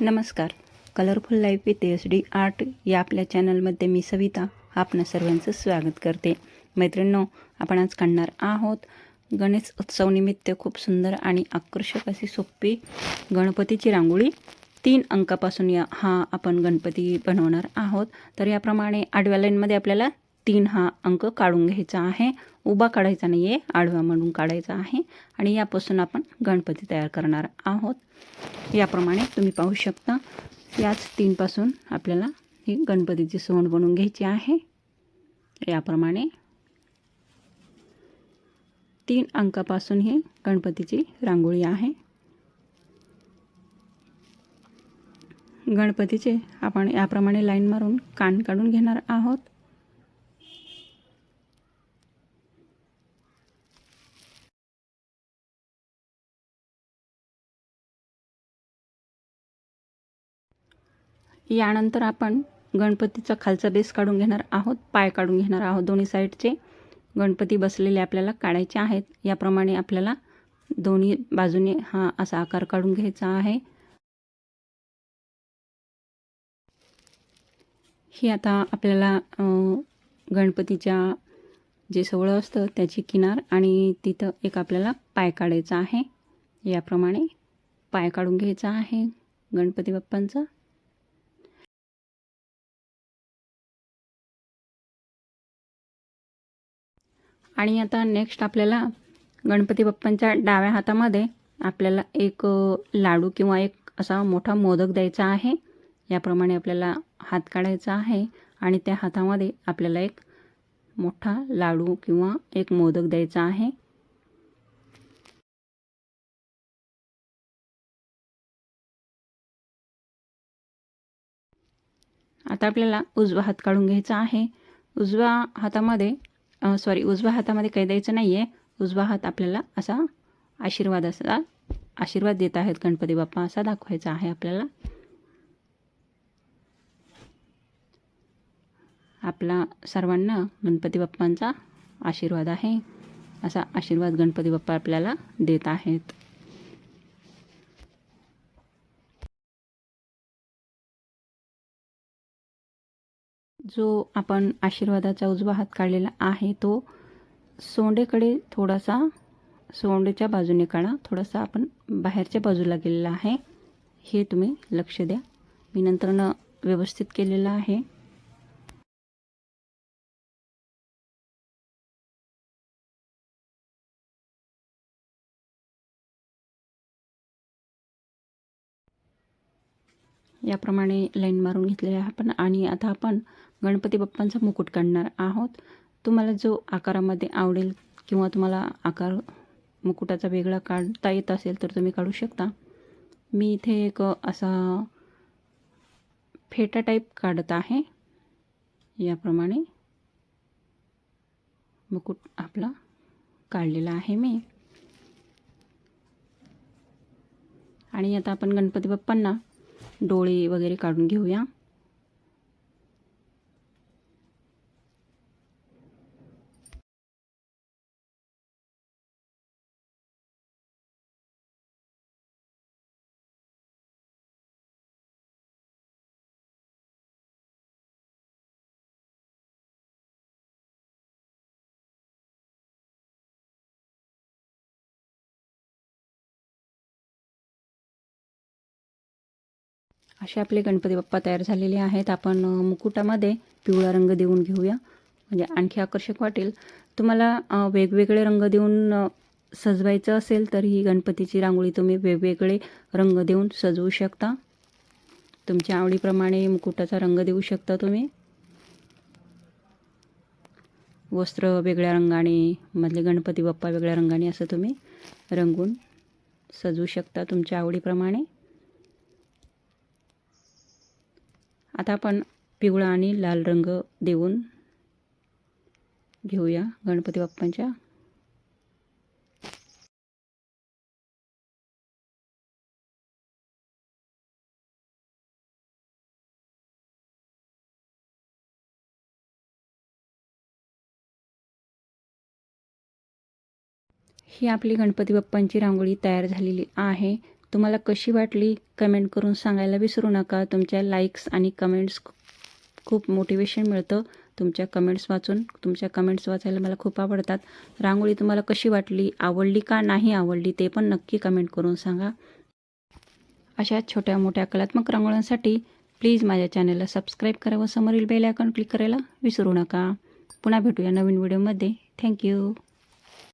नमस्कार. Colourful life with S D art या आपल्या चॅनलमध्ये मी सविता. आपणा सर्वांचं स्वागत करते. मैत्रिणींनो आपण आज काढणार आहोत गणेश उत्सवनिमित्त खूप सुंदर आणि आकर्षक अशी सोपी गणपतीची रांगोळी. तीन अंकापासून या हा आपण गणपती बनवणार आहोत. तर याप्रमाणे आडव्या लाईनमध्ये आपल्याला तीन हा अंक काढून घ्यायचा आहे. उभा काढायचा नाही आहे आडवा म्हणून काढायचा आहे. आणि यापासून आपण गणपती तयार करणार आहोत. याप्रमाणे तुम्ही पाहू शकता याच तीनपासून आपल्याला ही गणपतीची सोंड बनवून घ्यायची आहे. याप्रमाणे तीन अंकापासून ही गणपतीची रांगोळी आहे. गणपतीचे आपण याप्रमाणे लाईन मारून कान काढून घेणार आहोत. यानंतर आपण गणपतीचा खालचा बेस काढून घेणार आहोत पाय काढून घेणार आहोत दोन्ही साईडचे. गणपती बसलेले आपल्याला काढायचे आहेत. याप्रमाणे आपल्याला दोन्ही बाजूने हा असा आकार काढून घ्यायचा आहे. ही आता आपल्याला गणपतीच्या जे सवळं असतं त्याची किनार आणि तिथं एक आपल्याला पाय काढायचा आहे. याप्रमाणे पाय काढून घ्यायचा आहे गणपती बाप्पांचा. आणि आता नेक्स्ट आपल्याला गणपती बाप्पांच्या डाव्या हातामध्ये आपल्याला एक लाडू किंवा एक असा मोठा मोदक द्यायचा आहे. याप्रमाणे आपल्याला हात काढायचा आहे आणि त्या हातामध्ये आपल्याला एक मोठा लाडू किंवा एक मोदक द्यायचा आहे. आता आपल्याला उजवा हात काढून घ्यायचा आहे. उजव्या हातामध्ये सॉरी उजव्या हातामध्ये काही द्यायचं नाही आहे उजवा हात आपल्याला असा आशीर्वाद असा आशीर्वाद देत आहेत गणपती बाप्पा असा दाखवायचा आहे आपल्याला. आपला सर्वांना गणपती बाप्पांचा आशीर्वाद आहे असा आशीर्वाद गणपती बाप्पा आपल्याला देत आहेत. जो आपण आशीर्वादाचा उजवा हात काढलेला आहे तो सोंडेकडे थोडासा सोंडेच्या बाजूने काढा. थोडासा आपण बाहेरच्या बाजूला गेलेला आहे. हे तुम्ही लक्ष द्या. मी नंतरनं व्यवस्थित केलेलं आहे. याप्रमाणे लाईन मारून घेतलेली आहे आपण. आणि आता आपण गणपती बाप्पांचा मुकुट काढणार आहोत. तुम्हाला जो आकारामध्ये आवडेल किंवा तुम्हाला आकार मुकुटाचा वेगळा काढता येत असेल तर तुम्ही काढू शकता. मी इथे एक असा फेटा टाईप काढत आहे. याप्रमाणे मुकुट आपला काढलेला आहे मी. आणि आता आपण गणपती बाप्पांना डोळे वगैरे काढून घेऊया. असे आपले गणपती बाप्पा तयार झालेले आहेत. आपण मुकुटामध्ये पिवळा रंग देऊन घेऊया. म्हणजे आणखी आकर्षक वाटेल. तुम्हाला वेगवेगळे रंग देऊन सजवायचं असेल तर ही गणपतीची रांगोळी तुम्ही वेगवेगळे रंग देऊन सजवू शकता. तुमच्या आवडीप्रमाणे मुकुटाचा रंग देऊ शकता तुम्ही. वस्त्र वेगळ्या रंगाने मधले गणपती बाप्पा वेगळ्या रंगाने असं तुम्ही रंगून सजवू शकता तुमच्या आवडीप्रमाणे. आता आपण पिवळा आणि लाल रंग देऊन घेऊया गणपती बाप्पांच्या. ही आपली गणपती बाप्पांची रांगोळी तयार झालेली आहे. तुम्हाला कशी वाटली कमेंट करून सांगायला विसरू नका. तुमच्या लाईक्स आणि कमेंट्स खूप मोटिवेशन मिळतं. तुमच्या कमेंट्स वाचून तुमच्या कमेंट्स वाचायला मला खूप आवडतात. रांगोळी तुम्हाला कशी वाटली आवडली का नाही आवडली ते पण नक्की कमेंट करून सांगा. अशा छोट्या मोठ्या कलात्मक रांगोळ्यांसाठी प्लीज माझ्या चॅनलला सबस्क्राईब करा व समोरील बेल आयकॉन क्लिक करायला विसरू नका. पुन्हा भेटूया नवीन व्हिडिओमध्ये थँक्यू